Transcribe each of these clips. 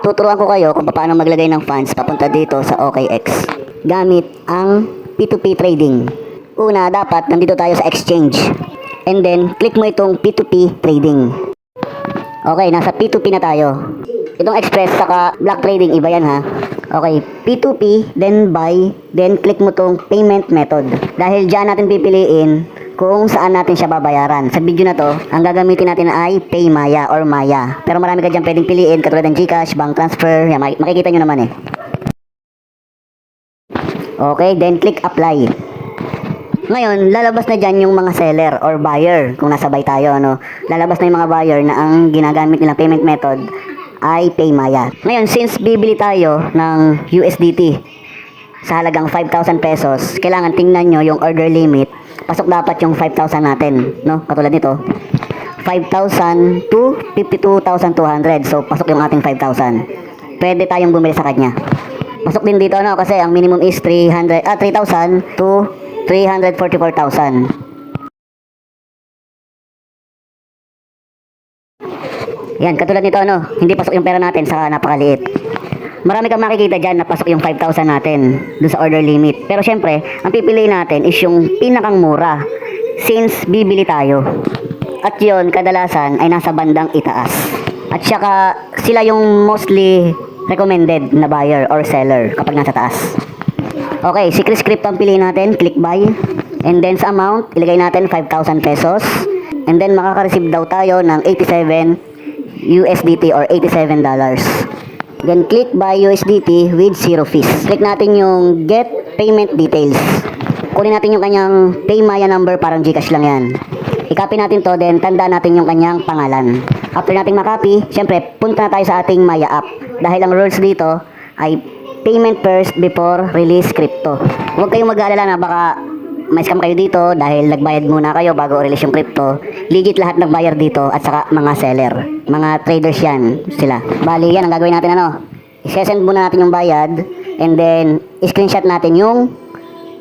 tuturuan ko kayo kung paano maglagay ng funds papunta dito sa OKX gamit ang P2P trading. Una, dapat nandito tayo sa exchange. And then, click mo itong P2P trading. Okay, nasa P2P na tayo. Itong express saka block trading, iba yan ha. Okay, P2P, then buy, then click mo tong payment method. Dahil dyan natin pipiliin kung saan natin siya babayaran. Sa video na to, ang gagamitin natin ay Paymaya or Maya. Pero marami ka dyan pwedeng piliin katulad ng Gcash, bank transfer, yan, mak- makikita nyo naman eh. Okay, then click apply. Ngayon, lalabas na dyan yung mga seller or buyer kung nasabay tayo, ano. Lalabas na yung mga buyer na ang ginagamit nilang payment method ay Paymaya. Ngayon, since bibili tayo ng USDT sa halagang 5,000 pesos, kailangan tingnan nyo yung order limit. Pasok dapat yung 5,000 natin, no? Katulad nito. 5,000 to 52,200. So, pasok yung ating 5,000. Pwede tayong bumili sa kanya. Pasok din dito, no? Kasi ang minimum is 300, ah, 3,000 to 344,000. Yan, katulad nito, ano, hindi pasok yung pera natin sa napakaliit. Marami kang makikita dyan na pasok yung 5,000 natin doon sa order limit. Pero syempre, ang pipiliin natin is yung pinakang mura since bibili tayo. At yon kadalasan ay nasa bandang itaas. At saka sila yung mostly recommended na buyer or seller kapag nasa taas. Okay, secret script ang piliin natin, click buy. And then sa amount, ilagay natin 5,000 pesos. And then makaka-receive daw tayo ng 87 USDT or 87 dollars. Then click buy USDT with zero fees. Click natin yung get payment details. Kunin natin yung kanyang Paymaya number parang Gcash lang yan. I-copy natin to then tandaan natin yung kanyang pangalan. After nating makopy, syempre punta na tayo sa ating Maya app. Dahil ang rules dito ay payment first before release crypto. Huwag kayong mag-aalala na baka may scam kayo dito dahil nagbayad muna kayo bago release yung crypto. Legit lahat nagbayar dito at saka mga seller. Mga traders yan sila. Bali yan ang gagawin natin ano. I-send muna natin yung bayad and then screenshot natin yung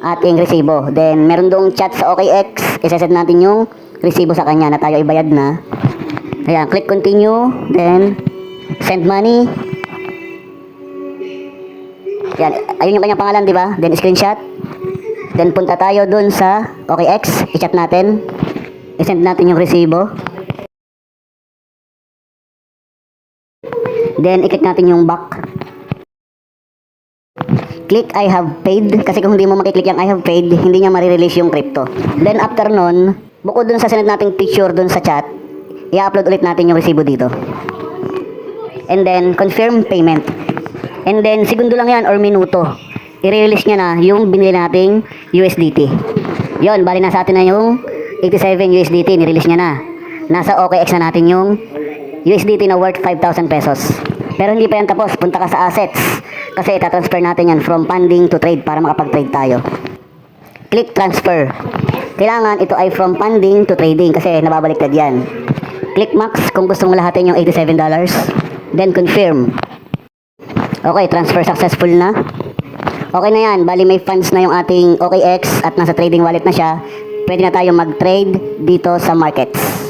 ating resibo. Then meron doong chat sa OKX. I-send natin yung resibo sa kanya na tayo ibayad na. Ayan, click continue. Then send money. Yan, ayun yung kanyang pangalan, di ba? Then screenshot. Then punta tayo dun sa OKX, i-chat natin. I-send natin yung resibo. Then i-click natin yung back. Click I have paid kasi kung hindi mo makiklik yung I have paid, hindi niya marirelease yung crypto. Then after nun, bukod dun sa send nating picture dun sa chat, i-upload ulit natin yung resibo dito. And then confirm payment. And then segundo lang yan or minuto. I-release niya na yung binili nating USDT. Yon, bali na sa atin na yung 87 USDT, ni-release niya na. Nasa OKX na natin yung USDT na worth 5,000 pesos. Pero hindi pa yan tapos, punta ka sa assets. Kasi itatransfer natin yan from funding to trade para makapag-trade tayo. Click transfer. Kailangan ito ay from funding to trading kasi nababaliktad yan. Click max kung gusto mong lahatin yung $87. Then confirm. Okay, transfer successful na. Okay na yan. Bali may funds na yung ating OKX at nasa trading wallet na siya. Pwede na tayo mag-trade dito sa markets.